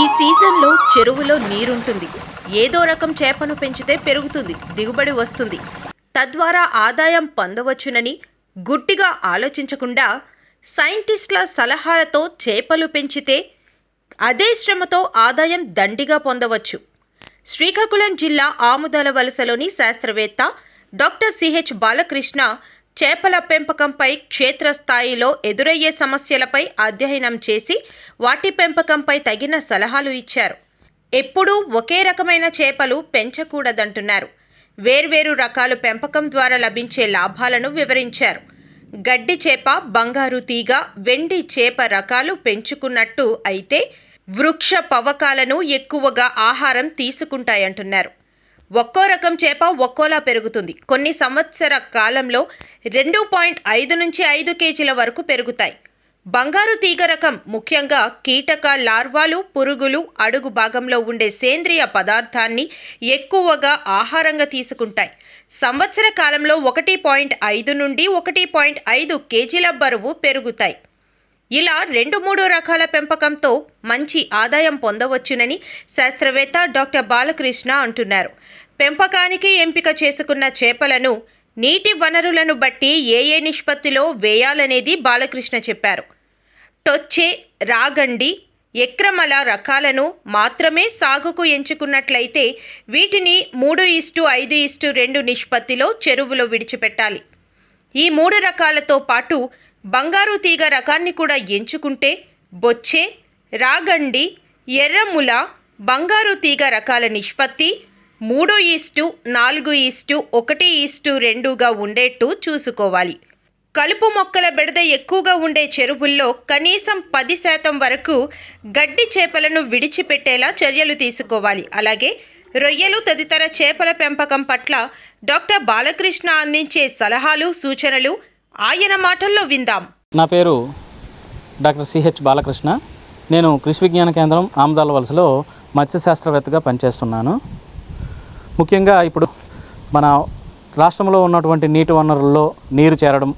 ఈ సీజన్లో చెరువులో నీరుంటుంది. ఏదో రకం చేపను పెంచితే పెరుగుతుంది దిగుబడి వస్తుంది. తద్వారా ఆదాయం పొందవచ్చునని గుడ్డిగా ఆలోచించకుండా సైంటిస్టుల సలహాలతో చేపలు పెంచితే అదే శ్రమతో ఆదాయం దండిగా పొందవచ్చు. శ్రీకాకుళం జిల్లా ఆముదాల వలసలోని శాస్త్రవేత్త డాక్టర్ సిహెచ్ బాలకృష్ణ చేపల పెంపకంపై క్షేత్రస్థాయిలో ఎదురయ్యే సమస్యలపై అధ్యయనం చేసి వాటి పెంపకంపై తగిన సలహాలు ఇచ్చారు. ఎప్పుడూ ఒకే రకమైన చేపలు పెంచకూడదంటున్నారు. వేర్వేరు రకాలు పెంపకం ద్వారా లభించే లాభాలను వివరించారు. గడ్డి చేప బంగారు తీగ వెండి చేప రకాలు పెంచుకున్నట్టు అయితే వృక్ష పవకాలను ఎక్కువగా ఆహారం తీసుకుంటాయంటున్నారు. ఒక్కో రకం చేప ఒక్కోలా పెరుగుతుంది. కొన్ని సంవత్సర కాలంలో రెండు పాయింట్ ఐదు నుంచి ఐదు కేజీల వరకు పెరుగుతాయి. బంగారు తీగ రకం ముఖ్యంగా కీటక లార్వాలు పురుగులు అడుగు భాగంలో ఉండే సేంద్రియ పదార్థాన్ని ఎక్కువగా ఆహారంగా తీసుకుంటాయి. సంవత్సర కాలంలో ఒకటి పాయింట్ ఐదు నుండి ఒకటి పాయింట్ ఐదు కేజీల బరువు పెరుగుతాయి. ఇలా రెండు మూడు రకాల పెంపకంతో మంచి ఆదాయం పొందవచ్చునని శాస్త్రవేత్త డాక్టర్ బాలకృష్ణ అంటున్నారు. పెంపకానికి ఎంపిక చేసుకున్న చేపలను నీటి వనరులను బట్టి ఏ ఏ నిష్పత్తిలో వేయాలనేది బాలకృష్ణ చెప్పారు. టొచ్చే రాగండి ఎక్రమల రకాలను మాత్రమే సాగుకు ఎంచుకున్నట్లయితే వీటిని మూడు ఇస్టు ఐదు ఇస్టు రెండు నిష్పత్తిలో చెరువులో విడిచిపెట్టాలి. ఈ మూడు రకాలతో పాటు బంగారు తీగ రకాన్ని కూడా ఎంచుకుంటే బొచ్చే రాగండి ఎర్రముల బంగారు తీగ రకాల నిష్పత్తి మూడు ఈస్టు నాలుగు ఈస్టు ఒకటి ఈస్టు రెండుగా ఉండేట్టు చూసుకోవాలి. కలుపు మొక్కల బెడద ఎక్కువగా ఉండే చెరువుల్లో కనీసం పది శాతం వరకు గడ్డి చేపలను విడిచిపెట్టేలా చర్యలు తీసుకోవాలి. అలాగే రొయ్యలు తదితర చేపల పెంపకం పట్ల డాక్టర్ బాలకృష్ణ అందించే సలహాలు సూచనలు ఆయన మాటల్లో విందాం. నా పేరు డాక్టర్ సిహెచ్ బాలకృష్ణ. నేను కృషి విజ్ఞాన కేంద్రం ఆమదాల వలసలో మత్స్యశాస్త్రవేత్తగా పనిచేస్తున్నాను. ముఖ్యంగా ఇప్పుడు మన రాష్ట్రంలో ఉన్నటువంటి నీటి వనరుల్లో నీరు చేరడం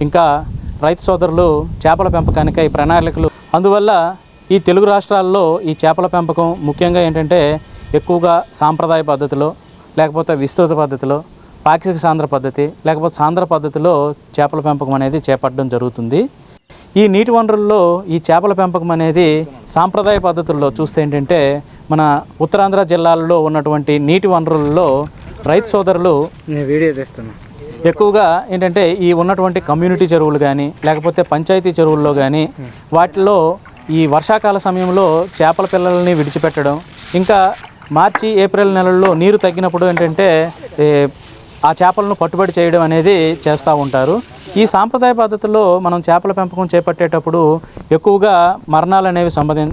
ఇంకా రైతు సోదరులు చేపల పెంపకానికై ప్రణాళికలు. అందువల్ల ఈ తెలుగు రాష్ట్రాల్లో ఈ చేపల పెంపకం ముఖ్యంగా ఏంటంటే ఎక్కువగా సాంప్రదాయ పద్ధతిలో లేకపోతే విస్తృత పద్ధతిలో పాక్షిక సాంద్ర పద్ధతి లేకపోతే సాంద్ర పద్ధతిలో చేపల పెంపకం అనేది చేపట్టడం జరుగుతుంది. ఈ నీటి వనరుల్లో ఈ చేపల పెంపకం అనేది సాంప్రదాయ పద్ధతుల్లో చూస్తే ఏంటంటే మన ఉత్తరాంధ్ర జిల్లాల్లో ఉన్నటువంటి నీటి వనరుల్లో రైతు సోదరులు నేను వీడియో తీస్తాను ఎక్కువగా ఏంటంటే ఈ ఉన్నటువంటి కమ్యూనిటీ చెరువులు కానీ లేకపోతే పంచాయతీ చెరువుల్లో కానీ వాటిలో ఈ వర్షాకాల సమయంలో చేపల పిల్లల్ని విడిచిపెట్టడం ఇంకా మార్చి ఏప్రిల్ నెలల్లో నీరు తగ్గినప్పుడు ఏంటంటే ఆ చేపలను పట్టుబడి చేయడం అనేది చేస్తూ ఉంటారు. ఈ సాంప్రదాయ పద్ధతిలో మనం చేపల పెంపకం చేపట్టేటప్పుడు ఎక్కువగా మరణాలు అనేవి సంభవి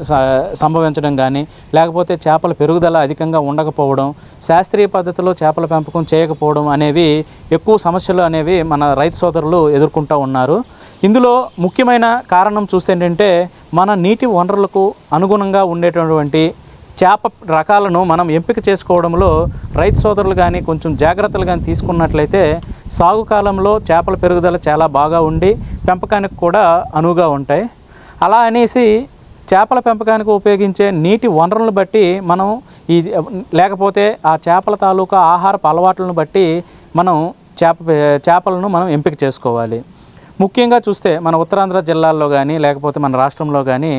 సంభవించడం కానీ లేకపోతే చేపల పెరుగుదల అధికంగా ఉండకపోవడం శాస్త్రీయ పద్ధతిలో చేపల పెంపకం చేయకపోవడం అనేవి ఎక్కువ సమస్యలు అనేవి మన రైతు సోదరులు ఎదుర్కొంటూ ఉన్నారు. ఇందులో ముఖ్యమైన కారణం చూస్తే ఏంటంటే మన నీటి వనరులకు అనుగుణంగా ఉండేటటువంటి చేప రకాలను మనం ఎంపిక చేసుకోవడంలో రైతు సోదరులు కానీ కొంచెం జాగ్రత్తలు కానీ తీసుకున్నట్లయితే సాగు కాలంలో చేపల పెరుగుదల చాలా బాగా ఉండి పెంపకానికి కూడా అనువుగా ఉంటాయి. అలా అనేసి చేపల పెంపకానికి ఉపయోగించే నీటి వనరులను బట్టి మనం ఈ లేకపోతే ఆ చేపల తాలూకా ఆహారపు అలవాట్లను బట్టి మనం చేప చేపలను మనం ఎంపిక చేసుకోవాలి. ముఖ్యంగా చూస్తే మన ఉత్తరాంధ్ర జిల్లాల్లో కానీ లేకపోతే మన రాష్ట్రంలో కానీ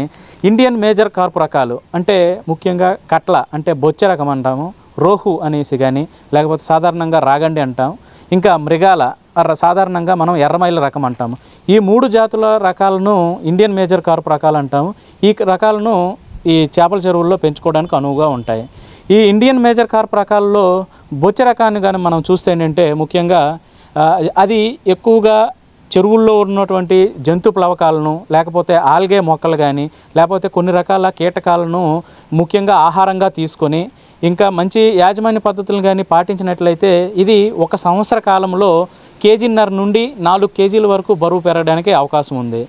ఇండియన్ మేజర్ కార్పు రకాలు అంటే ముఖ్యంగా కట్ల అంటే బొచ్చ రకం అంటాము రోహు అనేసి కానీ లేకపోతే సాధారణంగా రాగండి అంటాం. ఇంకా మృగాల సాధారణంగా మనం ఎర్రమైల రకం అంటాము. ఈ మూడు జాతుల రకాలను ఇండియన్ మేజర్ కార్పు రకాలు అంటాము. ఈ రకాలను ఈ చేపల చెరువుల్లో పెంచుకోవడానికి అనువుగా ఉంటాయి. ఈ ఇండియన్ మేజర్ కార్ప్ రకాల్లో బొచ్చ రకాన్ని కానీ మనం చూస్తే ఏంటంటే ముఖ్యంగా అది ఎక్కువగా చెరువుల్లో ఉన్నటువంటి జంతు ప్లవకాలను లేకపోతే ఆల్గే మొక్కలు కానీ లేకపోతే కొన్ని రకాల కీటకాలను ముఖ్యంగా ఆహారంగా తీసుకొని ఇంకా మంచి యాజమాన్య పద్ధతులను కానీ పాటించినట్లయితే ఇది ఒక సంవత్సర కాలంలో కేజీన్నర నుండి నాలుగు కేజీల వరకు బరువు పెరగడానికి అవకాశం ఉంది.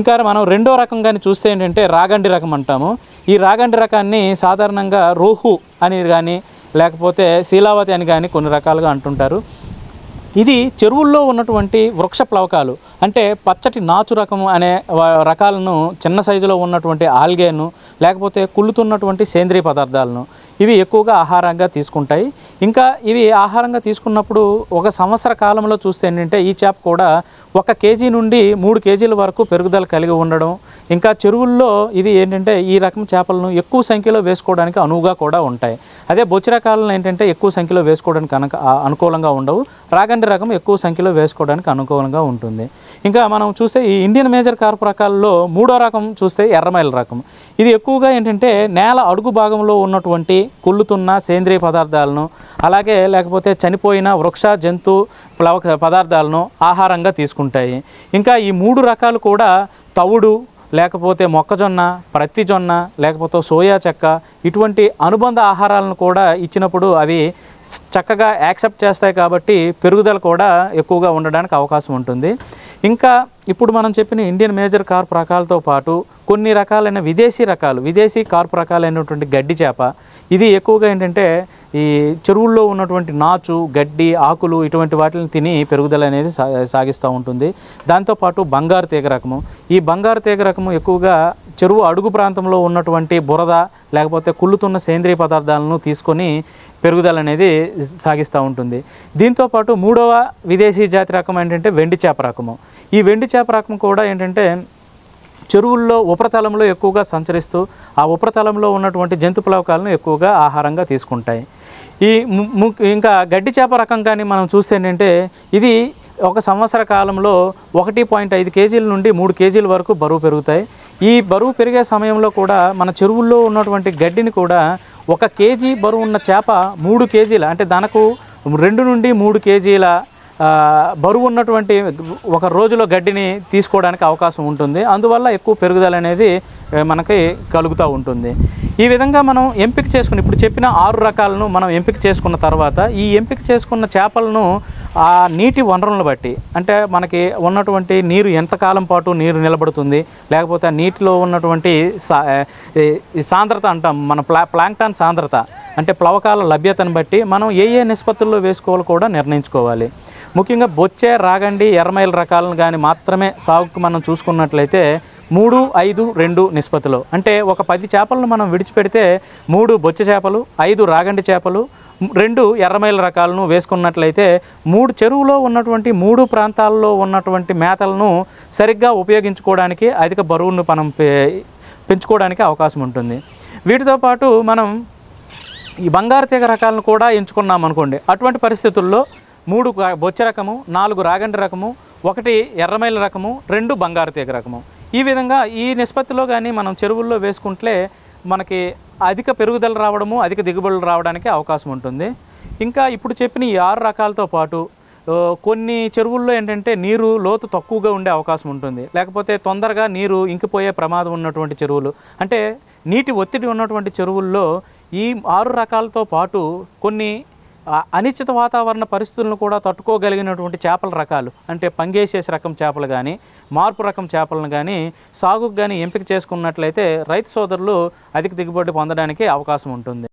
ఇంకా మనం రెండో రకం కానీ చూస్తే ఏంటంటే రాగండి రకం అంటాము. ఈ రాగండి రకాన్ని సాధారణంగా రోహు అని కానీ లేకపోతే శీలావతి అని కానీ కొన్ని రకాలుగా అంటుంటారు. ఇది చెరువుల్లో ఉన్నటువంటి వృక్ష ప్లవకాలు. అంటే పచ్చటి నాచు రకము అనే రకాలను చిన్న సైజులో ఉన్నటువంటి ఆల్గేను లేకపోతే కుళ్ళుతున్నటువంటి సేంద్రియ పదార్థాలను. ఇవి ఎక్కువగా ఆహారంగా తీసుకుంటాయి. ఇంకా ఇవి ఆహారంగా తీసుకున్నప్పుడు ఒక సంవత్సర కాలంలో చూస్తే ఏంటంటే ఈ చేప కూడా ఒక కేజీ నుండి మూడు కేజీల వరకు పెరుగుదల కలిగి ఉండడం. ఇంకా చెరువుల్లో ఇది ఏంటంటే ఈ రకం చేపలను ఎక్కువ సంఖ్యలో వేసుకోవడానికి అనువుగా కూడా ఉంటాయి. అదే బొచ్చి రకాలను ఏంటంటే ఎక్కువ సంఖ్యలో వేసుకోవడానికి అనక అనుకూలంగా ఉండవు. రాగండి రకం ఎక్కువ సంఖ్యలో వేసుకోవడానికి అనుకూలంగా ఉంటుంది. ఇంకా మనం చూస్తే ఈ ఇండియన్ మేజర్ కార్ప్ రకాల్లో మూడో రకం చూస్తే ఎర్రమైల రకం. ఇది ఎక్కువగా ఏంటంటే నేల అడుగు భాగంలో ఉన్నటువంటి కుళ్ళుతున్న సేంద్రియ పదార్థాలను అలాగే లేకపోతే చనిపోయిన వృక్ష జంతు ప్లవ పదార్థాలను ఆహారంగా తీసుకుంటాయి. ఇంకా ఈ మూడు రకాలు కూడా తవుడు లేకపోతే మొక్కజొన్న ప్రత్తి జొన్న లేకపోతే సోయా చెక్క ఇటువంటి అనుబంధ ఆహారాలను కూడా ఇచ్చినప్పుడు అవి చక్కగా యాక్సెప్ట్ చేస్తాయి కాబట్టి పెరుగుదల కూడా ఎక్కువగా ఉండడానికి అవకాశం ఉంటుంది. ఇంకా ఇప్పుడు మనం చెప్పిన ఇండియన్ మేజర్ కార్ప్ రకాలతో పాటు కొన్ని రకాలైన విదేశీ రకాలు విదేశీ కార్ప్ రకాలైనటువంటి గడ్డి చేప. ఇది ఎక్కువగా ఏంటంటే ఈ చెరువుల్లో ఉన్నటువంటి నాచు గడ్డి ఆకులు ఇటువంటి వాటిని తిని పెరుగుదల అనేది సా సాగిస్తూ ఉంటుంది. దాంతోపాటు బంగారు తీగ రకము. ఈ బంగారు తీగ రకము ఎక్కువగా చెరువు అడుగు ప్రాంతంలో ఉన్నటువంటి బురద లేకపోతే కుళ్ళుతున్న సేంద్రియ పదార్థాలను తీసుకొని పెరుగుదల అనేది సాగిస్తూ ఉంటుంది. దీంతోపాటు మూడవ విదేశీ జాతి రకం ఏంటంటే వెండి చేప రకము. ఈ వెండి చేప రకం కూడా ఏంటంటే చెరువుల్లో ఉపరితలంలో ఎక్కువగా సంచరిస్తూ ఆ ఉపరితలంలో ఉన్నటువంటి జంతు ప్లవకాలను ఎక్కువగా ఆహారంగా తీసుకుంటాయి. ఈ ము- ఇంకా గడ్డి చేప రకం కానీ మనం చూస్తే ఏంటంటే ఇది ఒక సంవత్సర కాలంలో ఒకటి పాయింట్ ఐదు కేజీల నుండి మూడు కేజీల వరకు బరువు పెరుగుతాయి. ఈ బరువు పెరిగే సమయంలో కూడా మన చెరువుల్లో ఉన్నటువంటి గడ్డిని కూడా ఒక కేజీ బరువు ఉన్న చేప మూడు కేజీల అంటే దానికి రెండు నుండి మూడు కేజీల బరువు ఉన్నటువంటి ఒక రోజులో గడ్డిని తీసుకోవడానికి అవకాశం ఉంటుంది. అందువల్ల ఎక్కువ పెరుగుదల అనేది మనకి కలుగుతూ ఉంటుంది. ఈ విధంగా మనం ఎంపిక చేసుకుని ఇప్పుడు చెప్పిన ఆరు రకాలను మనం ఎంపిక చేసుకున్న తర్వాత ఈ ఎంపిక చేసుకున్న చేపలను ఆ నీటి వనరులను బట్టి అంటే మనకి ఉన్నటువంటి నీరు ఎంతకాలం పాటు నీరు నిలబడుతుంది లేకపోతే నీటిలో ఉన్నటువంటి సాంద్రత అంటాం మన ప్లా ప్లాంక్టాన్ సాంద్రత అంటే ప్లవకాల లభ్యతను బట్టి మనం ఏ ఏ నిష్పత్తుల్లో వేసుకోవాలో కూడా నిర్ణయించుకోవాలి. ముఖ్యంగా బొచ్చే రాగండి ఎర్రమైల రకాలను కానీ మాత్రమే సాగుకు మనం చూసుకున్నట్లయితే మూడు ఐదు రెండు నిష్పత్తిలో. అంటే ఒక పది చేపలను మనం విడిచిపెడితే మూడు బొచ్చ చేపలు ఐదు రాగండి చేపలు రెండు ఎర్రమైల రకాలను వేసుకున్నట్లయితే మూడు చెరువులో ఉన్నటువంటి మూడు ప్రాంతాల్లో ఉన్నటువంటి మేతలను సరిగ్గా ఉపయోగించుకోవడానికి అధిక బరువును మనం పె- పెంచుకోవడానికి అవకాశం ఉంటుంది. వీటితో పాటు మనం ఈ బంగారు తీగ రకాలను కూడా ఎంచుకున్నాం అనుకోండి అటువంటి పరిస్థితుల్లో మూడు బొచ్చ రకము నాలుగు రాగండి రకము ఒకటి ఎర్రమైల రకము రెండు బంగారు తీగ రకము. ఈ విధంగా ఈ నిష్పత్తిలో కానీ మనం చెరువుల్లో వేసుకుంటే మనకి అధిక పెరుగుదల రావడము అధిక దిగుబడులు రావడానికి అవకాశం ఉంటుంది. ఇంకా ఇప్పుడు చెప్పిన ఈ ఆరు రకాలతో పాటు కొన్ని చెరువుల్లో ఏంటంటే నీరు లోతు తక్కువగా ఉండే అవకాశం ఉంటుంది. లేకపోతే తొందరగా నీరు ఇంకిపోయే ప్రమాదం ఉన్నటువంటి చెరువులు. అంటే నీటి ఒత్తిడి ఉన్నటువంటి చెరువుల్లో ఈ ఆరు రకాలతో పాటు కొన్ని అనిశ్చిత వాతావరణ పరిస్థితులను కూడా తట్టుకోగలిగినటువంటి చేపల రకాలు అంటే పంగేసేసి రకం చేపలు కానీ మార్పు రకం చేపలను కానీ సాగుకు కానీ ఎంపిక చేసుకున్నట్లయితే రైతు సోదరులు అధిక దిగుబడి పొందడానికి అవకాశం ఉంటుంది.